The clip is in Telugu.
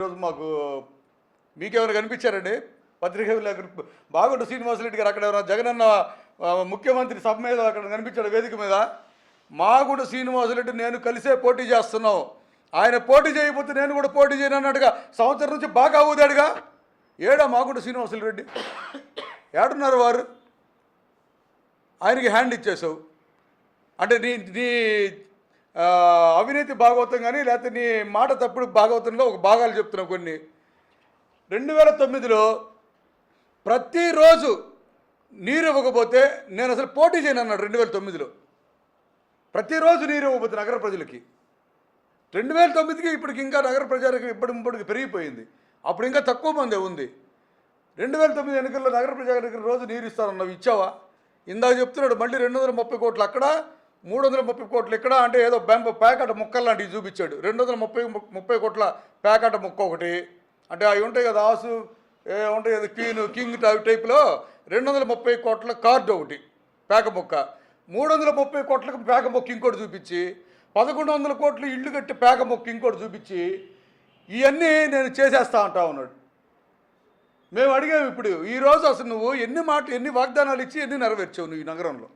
ఈరోజు మాకు మీకెవరు కనిపించారండి? పత్రికా విలేకరు బాగుండు శ్రీనివాసరెడ్డి గారు అక్కడ ఎవరైనా జగనన్న ముఖ్యమంత్రి సభ మీద అక్కడ కనిపించాడు వేదిక మీద. మాగుడు శ్రీనివాసరెడ్డి నేను కలిసే పోటీ చేస్తున్నాం. ఆయన పోటీ చేయకపోతే నేను కూడా పోటీ చేయను అన్నట్టుగా సంవత్సరం నుంచి బాగా ఊదాడుగా. ఏడా మాగుడు శ్రీనివాసరెడ్డి ఏడున్నారు వారు? ఆయనకి హ్యాండ్ ఇచ్చేసావు అంటే నీ నీ అవినీతి భాగవతం కానీ లేకపోతే నీ మాట తప్పుడు భాగవతంలో ఒక భాగాలు చెప్తున్నావు కొన్ని. రెండు వేల తొమ్మిదిలో ప్రతిరోజు నీరు ఇవ్వకపోతే నేను అసలు పోటీ చేయను అన్నాడు రెండు వేల తొమ్మిదిలో. ప్రతిరోజు నీరు ఇవ్వకపోతే నగర ప్రజలకి. రెండు వేల తొమ్మిదికి ఇప్పటికి ఇంకా నగర ప్రజలకు ఇప్పటి ఇప్పటికి పెరిగిపోయింది. అప్పుడు ఇంకా తక్కువ మందే ఉంది. రెండు వేల తొమ్మిది ఎన్నికల్లో నగర ప్రజానికి రోజు నీరు ఇస్తానన్నావు ఇచ్చావా? ఇందాక చెప్తున్నాడు మళ్ళీ రెండు వందల ముప్పై కోట్లు అక్కడ మూడు వందల ముప్పై కోట్లు ఇక్కడ అంటే ఏదో బెంబ ప్యాకెట్ ముక్కలు లాంటివి చూపించాడు. రెండు వందల ముప్పై ముప్పై కోట్ల ప్యాకెట్ ముక్క ఒకటి. అంటే అవి ఉంటాయి కదా ఆసు ఏ ఉంటాయి కదా క్వీన్ కింగ్ టైప్లో రెండు వందల ముప్పై కోట్ల కార్డు ఒకటి పేక ముక్క. మూడు వందల ముప్పై కోట్లకు పేక మొక్క ఇంకోటి చూపించి పదకొండు వందల కోట్లు ఇల్లు కట్టి పేక మొక్క ఇంకోటి చూపించి ఇవన్నీ నేను చేసేస్తా అంటా ఉన్నాడు. మేము అడిగాము ఇప్పుడు ఈరోజు అసలు నువ్వు ఎన్ని మాటలు ఎన్ని వాగ్దానాలు ఇచ్చి ఎన్ని నెరవేర్చావు నువ్వు ఈ నగరంలో?